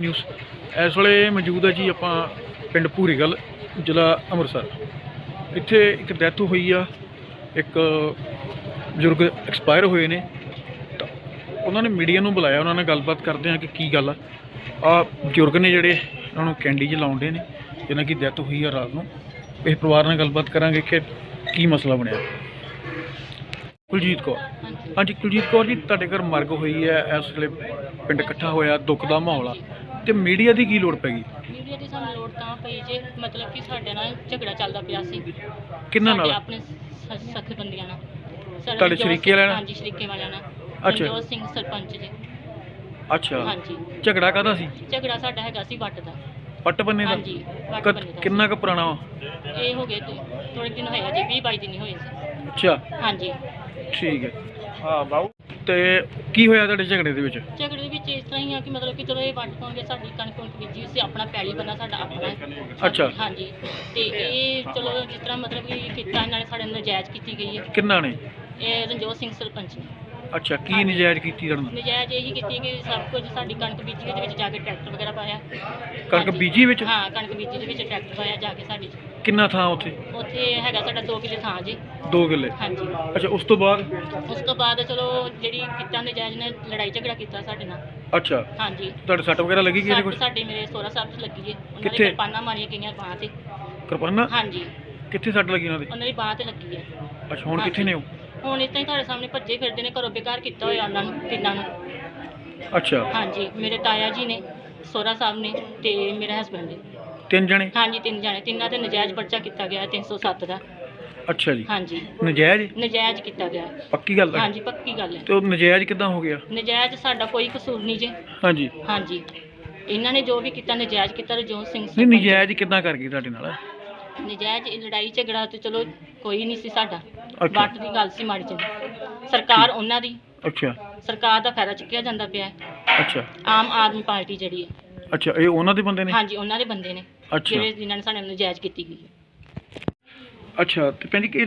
News ਇਸ ਵੇਲੇ ਮੌਜੂਦ ਹੈ ਜੀ ਆਪਾਂ ਪਿੰਡ ਭੂਰੀਗਲ ਜ਼ਿਲ੍ਹਾ ਅੰਮ੍ਰਿਤਸਰ। ਇੱਥੇ ਇੱਕ ਡੈਥ ਹੋਈ ਆ ਇੱਕ ਬਜ਼ੁਰਗ ਐਕਸਪਾਇਰ ਹੋਏ ਨੇ। ਉਹਨਾਂ ਨੇ ਮੀਡੀਆ ਨੂੰ ਬੁਲਾਇਆ ਉਹਨਾਂ ਨਾਲ ਗੱਲਬਾਤ ਕਰਦੇ ਆ ਕਿ ਕੀ ਗੱਲ ਆ। ਆ ਬਜ਼ੁਰਗ ਨੇ ਜਿਹੜੇ ਉਹਨਾਂ ਨੂੰ ਕੈਂਡੀ ਚ ਲਾਉਂਦੇ ਨੇ ਜਿਹਨਾਂ ਦੀ ਡੈਥ ਹੋਈ ਆ ਰਾਤ ਨੂੰ। ਇਸ ਪਰਿਵਾਰ ਨਾਲ ਗੱਲਬਾਤ ਕਰਾਂਗੇ ਕਿ ਕੀ ਮਸਲਾ ਬਣਿਆ। ਕੁਲਜੀਤ ਕੌਰ। ਹਾਂਜੀ ਕੁਲਜੀਤ ਕੌਰ ਜੀ ਤੁਹਾਡੇ ਘਰ ਮਰਗ ਹੋਈ ਹੈ ਇਸ ਵੇਲੇ ਪਿੰਡ ਇਕੱਠਾ ਹੋਇਆ ਦੁੱਖ ਦਾ ਮਾਹੌਲ ਆ। ਤੇ ਮੀਡੀਆ ਦੀ ਕੀ ਲੋੜ ਪੈ ਗਈ ਮੀਡੀਆ ਦੀ ਸਾਨੂੰ ਲੋੜ ਤਾਂ ਪਈ ਜੇ ਮਤਲਬ ਕਿ ਸਾਡੇ ਨਾਲ ਝਗੜਾ ਚੱਲਦਾ ਪਿਆ ਸੀ। ਕਿੰਨਾਂ ਸਾਡੇ ਨਾਲ? ਆਪਣੇ ਸ- ਸੱਖ ਬੰਦੀਆਂ ਨਾਲ ਤੁਹਾਡੇ ਸ਼ਰੀਕੇ ਵਾਲਿਆਂ ਨਾਲ? ਹਾਂਜੀ ਸ਼ਰੀਕੇ ਵਾਲਿਆਂ ਨਾਲ। ਅੱਛਾ। ਰਣਜੋਤ ਸਿੰਘ ਸਰਪੰਚ ਜੀ। ਅੱਛਾ। ਹਾਂਜੀ। ਝਗੜਾ ਕਾਹਦਾ ਸੀ? ਝਗੜਾ ਸਾਡਾ ਹੈਗਾ ਸੀ ਵੱਟ ਦਾ। ਪੱਟ ਬੰਨੇ ਦਾ? ਹਾਂਜੀ ਵੱਟ ਕਦ- ਬੰਨੇ ਦਾ ਕਿੰਨਾ ਕੁ ਪੁਰਾਣਾ ਵਾ? ਇਹ ਹੋ ਗਏ ਥੋੜੇ ਦਿਨ ਹੋਏ ਆ ਜੀ 20 22 ਦਿਨ ਹੀ ਹੋਏ ਸੀ। ਅੱਛਾ। ਹਾਂਜੀ। ਠੀਕ ਹੈ। ਹਾਂ ਬਾਉ ਤੇ ਕੀ ਹੋਇਆ ਤੁਹਾਡੇ ਝਗੜੇ ਦੇ ਵਿੱਚ? ਝਗੜੇ ਦੇ ਵਿੱਚ ਇਸ ਤਰ੍ਹਾਂ ਹੀ ਆ ਕਿ ਮਤਲਬ ਕਿ ਚਲੋ ਇਹ ਵੱਟ ਪਾਉਂਗੇ ਸਾਡੀ ਕਣਕ ਕੁਣਕ ਬੀਜੀ ਸੀ ਆਪਣਾ ਪੈਲੀ ਬੰਨਾ ਸਾਡਾ ਆਪਣਾ ਹੈ। ਅੱਛਾ। ਹਾਂਜੀ। ਤੇ ਇਹ ਚਲੋ ਜਿਸ ਤਰ੍ਹਾਂ ਮਤਲਬ ਕਿ ਕੀਤਾ ਇਹਨਾਂ ਨੇ ਸਾਡੇ ਨਾਲ ਨਜਾਇਜ਼ ਕੀਤੀ ਗਈ ਹੈ। ਕਿੰਨਾ ਨੇ? ਇਹ ਰਣਜੋਤ ਸਿੰਘ ਸਰਪੰਚ ਨੇ। ਅੱਛਾ ਕੀ ਨਜਾਇਜ਼ ਕੀਤੀ ਤੁਹਾਡੇ ਨਾਲ ਨਜਾਇਜ਼ ਇਹੀ ਕੀਤੀ ਕਿ ਸਭ ਕੁਝ ਸਾਡੀ ਕਣਕ ਬੀਜੀ ਉਹਦੇ ਵਿੱਚ ਜਾ ਕੇ ਟਰੈਕਟਰ ਵਗੈਰਾ ਪਾਇਆ। ਕਣਕ ਹਾਂਜੀ। ਬੀਜੀ ਵਿੱਚ? ਹਾਂ ਕਣਕ ਬੀਜੀ ਦੇ ਵਿੱਚ ਟਰੈਕਟਰ ਪਾਇਆ ਜਾ ਕੇ ਸਾਡੀ ਕਿੰਨਾ ਥਾਂ ਉੱਥੇ? ਉੱਥੇ ਹੈਗਾ ਸਾਡਾ 2 ਕਿੱਲੇ ਥਾਂ ਜੀ। 2 ਕਿੱਲੇ? ਹਾਂਜੀ। ਅੱਛਾ ਉਸ ਤੋਂ ਬਾਅਦ? ਉਸ ਤੋਂ ਬਾਅਦ ਚਲੋ ਜਿਹੜੀ ਕੀਤਾ ਨਜਾਇਜ਼ ਨੇ ਲੜਾਈ ਝਗੜਾ ਕੀਤਾ ਸਾਡੇ ਨਾਲ। ਅੱਛਾ। ਹਾਂਜੀ। ਤੁਹਾਡੇ ਸੱਟ ਵਗੈਰਾ ਲੱਗੀ ਕਿਸੇ ਕੁਝ ਸਾਡੇ ਮੇਰੇ ਸੋਹਰਾ ਸਾਹਿਬ ਤੇ ਲੱਗੀ ਹੈ ਉਹਨਾਂ ਕਿੱਥੇ? ਦੇ ਕਿਰਪਾਨਾਂ ਮਾਰੀਆਂ ਗਈਆਂ ਬਾਹਾਂ ਤੇ। ਕਿਰਪਾਨਾਂ? ਹਾਂਜੀ। ਕਿੱਥੇ ਸੱਟ ਲੱਗੀ ਉਹਨਾਂ ਦੇ? ਉਹਨਾਂ ਦੀ ਬਾਂਹ ਤੇ ਲੱਗੀ ਹੈ ਅੱਛਾ ਹੁਣ ਕਿੱਥੇ ਨੇ ਉਹ? ਹੁਣ ਇਤਾਂ ਹੀ ਤੁਹਾਡੇ ਸਾਹਮਣੇ ਭੱਜੇ ਫਿਰਦੇ ਨੇ ਘਰੋਂ ਬੇਕਾਰ ਕੀਤਾ ਹੋਇਆ ਉਹਨਾਂ ਨੂੰ ਤਿੰਨਾਂ ਨੂੰ। ਅੱਛਾ। ਹਾਂਜੀ। ਮੇਰੇ ਤਾਇਆ ਜੀ ਨੇ ਸੋਹਰਾ ਸਾਹਿਬ ਨੇ ਤੇ ਮੇਰਾ ਹਸਬੰਡ ਨੇ। ਤਿੰਨ ਜਣੇ? ਹਾਂਜੀ ਤਿੰਨ ਜਾਣੇ। ਤਿੰਨਾਂ ਤੇ ਨਜਾਇਜ਼ ਪਰਚਾ ਕੀਤਾ ਗਿਆ ਹੈ 307 ਦਾ। ਅੱਛਾ ਜੀ। ਹਾਂਜੀ। ਨਜਾਇਜ਼? ਨਜਾਇਜ਼ ਕੀਤਾ ਗਿਆ ਹੈ। ਪੱਕੀ ਗੱਲ ਹੈ? ਹਾਂਜੀ ਪੱਕੀ ਗੱਲ ਹੈ। ਤੇ ਉਹ ਨਜਾਇਜ਼ ਕਿੱਦਾਂ ਹੋ ਗਿਆ? ਨਜਾਇਜ਼ ਸਾਡਾ ਕੋਈ ਕਸੂਰ ਨਹੀਂ ਜੇ। ਹਾਂਜੀ। ਹਾਂਜੀ। ਇਹਨਾਂ ਨੇ ਜੋ ਵੀ ਕੀਤਾ ਨਜਾਇਜ਼ ਕੀਤਾ ਰਜੋਤ ਸਿੰਘ ਨਹੀਂ ਸਰਪੰਚ। ਨਜਾਇਜ਼ ਕਿੱਦਾਂ ਕਰ ਗਈ ਤੁਹਾਡੇ ਨਾਲ? ਨਜਾਇਜ਼ ਇਹ ਲੜਾਈ ਝਗੜਾ ਤੇ ਚਲੋ ਕੋਈ ਨਹੀਂ ਸੀ ਸਾਡਾ। ਅੱਛਾ। ਵੱਟ ਦੀ ਗੱਲ ਸੀ ਮਾੜੀ ਚੰਗੀ ਸਰਕਾਰ ਉਹਨਾਂ ਦੀ। ਅੱਛਾ। ਸਰਕਾਰ ਦਾ ਫਾਇਦਾ ਚੁੱਕਿਆ ਜਾਂਦਾ ਪਿਆ ਹੈ। ਅੱਛਾ। ਆਮ ਆਦਮੀ ਪਾਰਟੀ ਜਿਹੜੀ ਹੈ। ਅੱਛਾ ਇਹ ਉਹਨਾਂ ਦੇ ਬੰਦੇ ਨੇ? ਹਾਂਜੀ ਉਹਨਾਂ ਦੇ ਬੰਦੇ ਨੇ। ਅੱਛਾ। ਜਿਹੜੇ ਜਿਨ੍ਹਾਂ ਨੇ ਸਾਡੇ ਨਾਲ ਨਜਾਇਜ਼ ਕੀਤੀ ਗਈ ਹੈ। ਅੱਛਾ ਤੇ ਜੀ ਕਿ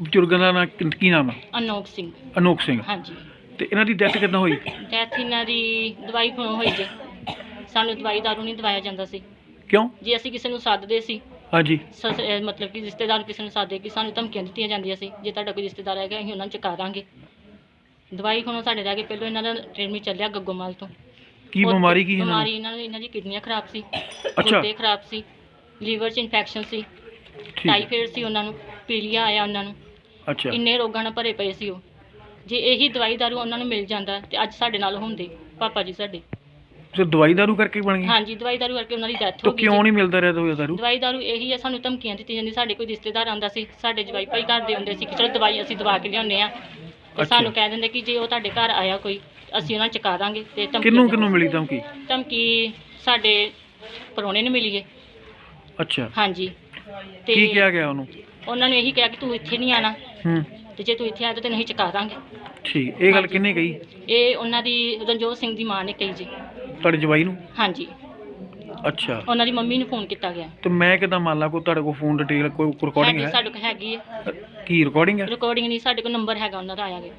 ਬਜ਼ੁਰਗਾਂ ਦਾ ਨਾਂ ਕੀ- ਕੀ ਨਾਮ ਹੈ ਅਨੋਖ ਸਿੰਘ। ਅਨੋਖ ਸਿੰਘ। ਹਾਂਜੀ। ਤੇ ਇਹਨਾਂ ਦੀ ਡੈਥ ਕਿੱਦਾਂ ਹੋਈ? ਡੈਥ ਇਹਨਾਂ ਦੀ ਦਵਾਈ ਖੋਣ ਹੋਈ ਜੇ। ਸਾਨੂੰ ਦਵਾਈ ਦਾਰੂ ਨਹੀਂ ਦਵਾਇਆ ਜਾਂਦਾ ਸੀ। ਕਿਉਂ? ਜੇ ਅਸੀਂ ਕਿਸੇ ਨੂੰ ਸੱਦਦੇ ਸੀ ਹਾਂਜੀ। ਸਸ- ਅਹ ਮਤਲਬ ਕਿ ਰਿਸ਼ਤੇਦਾਰ ਕਿਸੇ ਨੂੰ ਸਾਦੇ ਕਿ ਸਾਨੂੰ ਧਮਕੀਆਂ ਦਿੱਤੀਆਂ ਜਾਂਦੀਆਂ ਸੀ ਜੇ ਤੁਹਾਡਾ ਕੋਈ ਰਿਸ਼ਤੇਦਾਰ ਹੈਗਾ ਅਸੀਂ ਉਹਨਾਂ ਨੂੰ ਚੁਕਾ ਦਾਂਗੇ। ਦਵਾਈ ਖੋਣੋਂ ਸਾਡੇ ਰਹਿ ਗਏ। ਪਹਿਲਾਂ ਇਹਨਾਂ ਦਾ ਟ੍ਰੀਟਮੈਂਟ ਚੱਲਿਆ ਗੱਗੋਮਲ ਤੋਂ। ਕੀ ਬਿਮਾਰੀ ਕੀ ਇਹਨਾਂ ਬਿਮਾਰੀ ਨੂੰ ਇਹਨਾਂ ਨੂੰ ਇਹਨਾਂ ਦੀ ਕਿਡਨੀਆਂ ਖਰਾਬ ਸੀ ਅੱਛਾ। ਗੁਰਦੇ ਖਰਾਬ ਸੀ ਲੀਵਰ 'ਚ ਇਨਫੈਕਸ਼ਨ ਸੀ ਠੀਕ ਹੈ। ਟਾਈਫਾਇਡ ਸੀ ਉਹਨਾਂ ਨੂੰ ਪੀਲੀਆ ਆਇਆ ਉਹਨਾਂ ਨੂੰ ਅੱਛਾ ਇੰਨੇ ਰੋਗਾਂ ਨਾਲ ਭਰੇ ਪਏ ਸੀ ਉਹ ਜੇ ਇਹੀ ਦਵਾਈ ਦਾਰੂ ਉਹਨਾਂ ਨੂੰ ਮਿਲ ਜਾਂਦਾ ਤੇ ਅੱਜ ਸਾਡੇ ਨਾਲ ਹੁੰਦੇ ਪਾਪਾ ਜੀ ਸਾਡੇ ਤੇ ਦਵਾਈ ਦਾਰੂ ਕਰਕੇ ਬਣ ਗਈ ਹਾਂਜੀ ਦਵਾਈ ਦਾਰੂ ਕਰਕੇ ਉਹਨਾਂ ਦੀ ਡੈਥ ਤਾਂ ਹੋ ਗਈ ਕਿਉਂ। ਨਹੀਂ ਮਿਲਦਾ ਰਿਹਾ ਦਵਾਈ ਦਾਰੂ ਦਵਾਈ ਦਾਰੂ ਇਹੀ ਹੈ ਸਾਨੂੰ ਧਮਕੀਆਂ ਦਿੱਤੀਆਂ ਜਾਂਦੀਆਂ ਸਾਡੇ ਕੋਈ ਰਿਸ਼ਤੇਦਾਰ ਆਉਂਦਾ ਸੀ ਸਾਡੇ ਜਵਾਈ ਭਾਈ ਘਰ ਦੇ ਹੁੰਦੇ ਸੀ ਕਿ ਚਲੋ ਦਵਾਈ ਅਸੀਂ ਦਵਾ ਕੇ ਲਿਆਉਂਦੇ ਆ ਤੇ ਅੱਛਾ। ਸਾਨੂੰ ਕਹਿ ਦਿੰਦੇ ਕਿ ਜੇ ਉਹ ਤੁਹਾਡੇ ਘਰ ਆਇਆ ਕੋਈ ਅਸੀਂ ਉਹਨਾਂ ਨੂੰ ਚੁਕਾ ਦਾਂਗੇ ਤੇ ਧਮਕੀ ਕਿੰਨੂੰ ਕਿੰਨੂੰ ਮਿਲੀ ਧਮਕੀ? ਧਮਕੀ ਸਾਡੇ ਪਰੋਣੇ ਨੂੰ ਮਿਲੀ ਹੈ। ਅੱਛਾ। ਹਾਂਜੀ। ਤੇ ਕੀ ਕਿਹਾ ਗਿਆ ਉਹਨੂੰ? ਉਹਨਾਂ ਨੇ ਇਹੀ ਕਿਹਾ ਕਿ ਤੂੰ ਇੱਥੇ ਨਹੀਂ ਆਣਾ ਹੂੰ। ਤੇ ਜੇ ਤੂੰ ਇੱਥੇ ਆਇਆ ਤਾਂ ਤੈਨੂੰ ਅਸੀਂ ਚੁਕਾ ਦਾਂਗੇ। ਠੀਕ। ਇਹ ਗੱਲ ਹਾਂਜੀ। ਕਿੰਨੇ ਕਹੀ? ਇਹ ਉਹਨਾਂ ਦੀ ਰਣਜੋਤ ਸਿੰਘ ਦੀ ਮਾਂ ਨੇ ਕਹੀ ਜੀ। ਤੁਹਾਡੇ ਜਵਾਈ ਨੂੰ? ਹਾਂਜੀ। ਅੱਛਾ। ਉਹਨਾਂ ਦੀ ਮੰਮੀ ਨੂੰ ਫੋਨ ਕੀਤਾ ਗਿਆ। ਤੇ ਮੈਂ ਕਿਦਾਂ ਮੰਨ ਲਾ ਕੋਈ ਤੁਹਾਡੇ ਕੋਲ ਫੋਨ ਡਿਟੇਲ ਕੋਈ ਰਿਕਾਰਡਿੰਗ ਹੈਗੀ ਹੈ? ਸਾਡੇ ਕੋਲ ਹੈਗੀ ਹੈ। ਕੀ ਰਿਕਾਰਡਿੰਗ ਹੈ? ਰਿਕਾਰਡਿੰਗ ਨਹੀਂ ਸਾਡੇ ਕੋਲ ਨੰਬਰ ਹੈਗਾ ਉਹਨਾਂ ਦਾ ਆਇਆ ਗਿਆ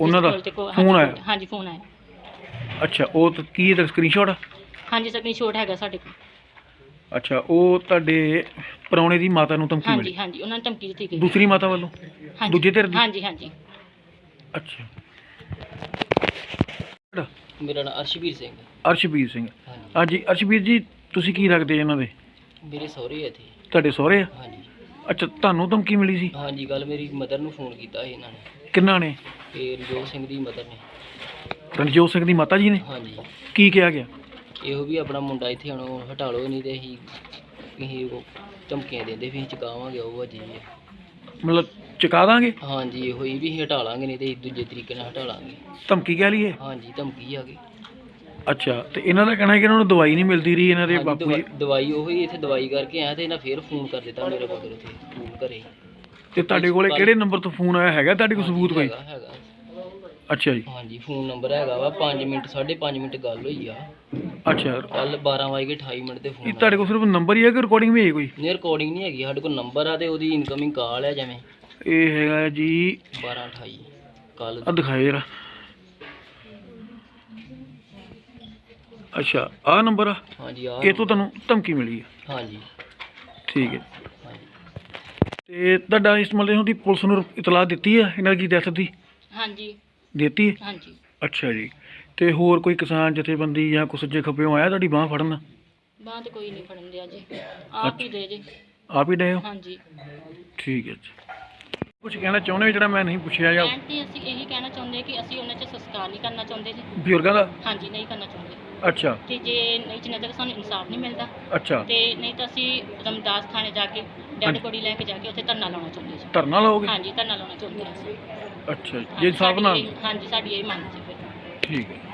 ਉਹਨਾਂ ਦਾ? ਤੇ ਕੋਲ- ਫੋਨ ਹਾਂਜੀ, ਆਇਆ? ਹਾਂਜੀ ਫੋਨ ਆਇਆ। ਅੱਛਾ ਉਹ ਤਾਂ ਕੀ ਹੈ ਸਕਰੀਨਸ਼ਾਟ ਹਾਂਜੀ ਸਕਰੀਨ ਸ਼ੋਟ ਹੈਗਾ ਸਾਡੇ ਕੋਲ। ਅੱਛਾ ਉਹ ਤੁਹਾਡੇ ਪਰੌਣੇ ਦੀ ਮਾਤਾ ਨੂੰ ਧਮਕੀ ਹਾਂਜੀ ਮਿਲੀ? ਹਾਂਜੀ ਉਹਨਾਂ ਨੇ ਧਮਕੀ ਦਿੱਤੀ ਗਈ ਦੂਸਰੀ ਮਾਤਾ ਵੱਲੋਂ? ਹਾਂਜੀ ਦੂਜੇ ਧਿਰ ਦੀ? ਹਾਂਜੀ ਹਾਂਜੀ। ਅੱਛਾ। ਮੇਰਾ ਨਾਮ ਅਰਸ਼ਵੀਰ ਸਿੰਘ ਅਰਸ਼ਵੀਰ ਸਿੰਘ। ਹਾਂਜੀ। ਹਾਂਜੀ ਅਰਸ਼ਵੀਰ ਜੀ ਤੁਸੀਂ ਕੀ ਰੱਖਦੇ ਇਹਨਾਂ ਦੇ? ਮੇਰੇ ਸਹੁਰੇ ਇੱਥੇ। ਤੁਹਾਡੇ ਸਹੁਰੇ ਆ? ਹਾਂਜੀ। ਅੱਛਾ ਤੁਹਾਨੂੰ ਧਮਕੀ ਮਿਲੀ ਸੀ? ਹਾਂਜੀ ਕੱਲ ਮੇਰੀ ਮਦਰ ਨੂੰ ਫੋਨ ਕੀਤਾ ਸੀ ਇਹਨਾਂ ਨੇ। ਕਿੰਨਾ ਨੇ? ਤੇ ਰਜੋਤ ਸਿੰਘ ਦੀ ਮਦਰ ਨੇ। ਰਣਜੋਤ ਸਿੰਘ ਦੀ ਮਾਤਾ ਜੀ ਨੇ? ਹਾਂਜੀ। ਕੀ ਕਿਹਾ ਗਿਆ? ਇਹੋ ਵੀ ਆਪਣਾ ਮੁੰਡਾ ਇੱਥੇ ਹੁਣ ਹਟਾ ਲਓ ਨਹੀਂ ਤੇ ਅਸੀਂ ਅਸੀਂ ਉਹ ਧਮਕੀਆਂ ਦਿੰਦੇ ਵੀ ਅਸੀਂ ਚੁਕਾਵਾਂਗੇ ਉਹ ਅਜੇ ਵੀ ਮਤਲਬ ਚੁਕਾ ਦਾਂਗੇ? ਹਾਂਜੀ ਇਹੋ ਹੀ ਵੀ ਅਸੀਂ ਹਟਾ ਲਾਂਗੇ ਨਹੀਂ ਤੇ ਦੂਜੇ ਤਰੀਕੇ ਨਾਲ ਹਟਾ ਲਾਂਗੇ। ਧਮਕੀ ਕਹਿ ਲਈਏ? ਹਾਂਜੀ ਧਮਕੀ ਆ ਗਈ। ਅੱਛਾ ਤੇ ਇਹਨਾਂ ਦਾ ਕਹਿਣਾ ਹੈ ਕਿ ਇਹਨਾਂ ਨੂੰ ਦਵਾਈ ਨਹੀਂ ਮਿਲਦੀ ਰਹੀ ਇਹਨਾਂ ਦੇ ਹਾਂਜੀ, ਬਾਪੂ ਜੀ? ਦਵਾ- ਦਵਾਈ ਉਹੀ ਇੱਥੇ ਦਵਾਈ ਕਰਕੇ ਆਇਆ ਤੇ ਇਹਨਾਂ ਫੇਰ ਫੋਨ ਕਰ ਦਿੱਤਾ ਮੇਰੇ ਮਗਰ ਉੱਥੇ ਫੋਨ ਘਰੇ ਤੇ ਤੁਹਾਡੇ ਕੋਲੇ ਕਿਹੜੇ ਨੰਬਰ ਤੋਂ ਫੋਨ ਆਇਆ ਹੈਗਾ ਤੁਹਾਡੇ ਕੋਲ ਸਬੂਤ ਕੋਈ? ਹੈਗਾ ਹੈਗਾ। ਅੱਛਾ ਜੀ। ਹਾਂਜੀ ਫੋਨ ਨੰਬਰ ਹੈਗਾ ਵਾ 5 ਮਿੰਟ 5.5 ਮਿੰਟ ਗੱਲ ਹੋਈ ਆ। ਅੱਛਾ। ਕੱਲ 12 ਵਜੇ 28 ਮਿੰਟ ਤੇ ਇਹ ਫੋਨ ਤੁਹਾਡੇ ਕੋਲ ਸਿਰਫ ਨੰਬਰ ਹੀ ਹੈ ਕਿ ਰਿਕਾਰਡਿੰਗ ਵੀ ਹੈ ਕੋਈ? ਨੇ ਰਿਕਾਰਡਿੰਗ ਨਹੀਂ ਹੈਗੀ ਸਾਡੇ ਕੋਲ ਨੰਬਰ ਆ ਤੇ ਉਹਦੀ ਇਨਕਮਿੰਗ ਕਾਲ ਹੈ ਜਿਵੇਂ। ਇਹ ਹੈਗਾ ਜੀ। 12 28 ਕੱਲ ਆ ਦਿਖਾਏ ਜਰਾ। ਅੱਛਾ ਆਹ ਨੰਬਰ ਆ? ਹਾਂਜੀ ਆ ਇਹ ਤੋਂ ਤੁਹਾਨੂੰ ਧਮਕੀ ਮਿਲੀ ਆ? ਹਾਂਜੀ। ਠੀਕ ਹੈ। ਹਾਂਜੀ। ਤੇ ਤੁਹਾਡਾ ਇਸ ਮਤਲਬ ਉਹਦੀ ਪੁਲਿਸ ਨੂੰ ਇਤਲਾਹ ਦਿੱਤੀ ਆ ਇਹਨਾਂ ਦੀ ਡੈਥ ਦੀ? ਹਾਂਜੀ। ਦਿੱਤੀ? ਹੈ? ਹਾਂਜੀ। ਅੱਛਾ ਜੀ। ਤੇ ਹੋਰ ਕੋਈ ਕਿਸਾਨ ਜਥੇਬੰਦੀ ਜਾਂ ਕੁਛ ਸੱਜੇ ਖੱਬਿਓਂ ਆਇਆ ਤੁਹਾਡੀ ਬਾਹ ਫੜਨ? ਬਾਅਦ ਕੋਈ ਨਹੀਂ ਫੜਨ ਦਿਆ ਜੀ। ਆਪ ਹੀ ਦੇ ਜੀ। ਆਪ ਹੀ ਡਏ ਹੋ? ਹਾਂਜੀ। ਠੀਕ ਹੈ ਜੀ। ਕੁਝ ਕਹਿਣਾ ਚਾਹੁੰਦੇ ਹੋ ਜਿਹੜਾ ਮੈਂ ਨਹੀਂ ਪੁੱਛਿਆ ਜਾਂ ਕਹਿਣ ਤੇ ਅਸੀਂ ਇਹੀ ਕਹਿਣਾ ਚਾਹੁੰਦੇ ਕਿ ਅਸੀਂ ਉਹਨਾਂ 'ਚ ਸੰਸਕਾਰ ਨਹੀਂ ਕਰਨਾ ਚਾਹੁੰਦੇ ਜੀ। ਬਜ਼ੁਰਗਾਂ ਦਾ? ਹਾਂਜੀ ਨਹੀਂ ਕਰਨਾ ਚਾਹੁੰਦੇ। ਅੱਛਾ। ਤੇ ਜੇ ਨਹੀਂ ਜਿੰਨਾ ਤੱਕ ਸਾਨੂੰ ਇਨਸਾਫ ਨਹੀਂ ਮਿਲਦਾ ਅੱਛਾ। ਤੇ ਨਹੀਂ ਤਾਂ ਅਸੀਂ ਰਮਦਾਸ ਥਾਣੇ ਜਾ ਕੇ ਡੈਡ ਹਾਂਜੀ। ਬੋਡੀ ਲੈ ਕੇ ਜਾ ਕੇ ਉੱਥੇ ਧਰਨਾ ਲਾਉਣਾ ਚਾਹੁੰਦੇ ਜੀ ਧਰਨਾ ਲਾਓਗੇ? ਹਾਂਜੀ ਧਰਨਾ ਲਾਉਣਾ ਚਾਹੁੰਦੇ ਅਸੀਂ। ਅੱਛਾ ਜੀ ਇਨਸਾਫ ਇਹ- ਹਾਂਜੀ ਸਾਡੀ ਇਹ ਮੰਗ ਸੀ ਫਿਰ। ਠੀਕ ਹੈ।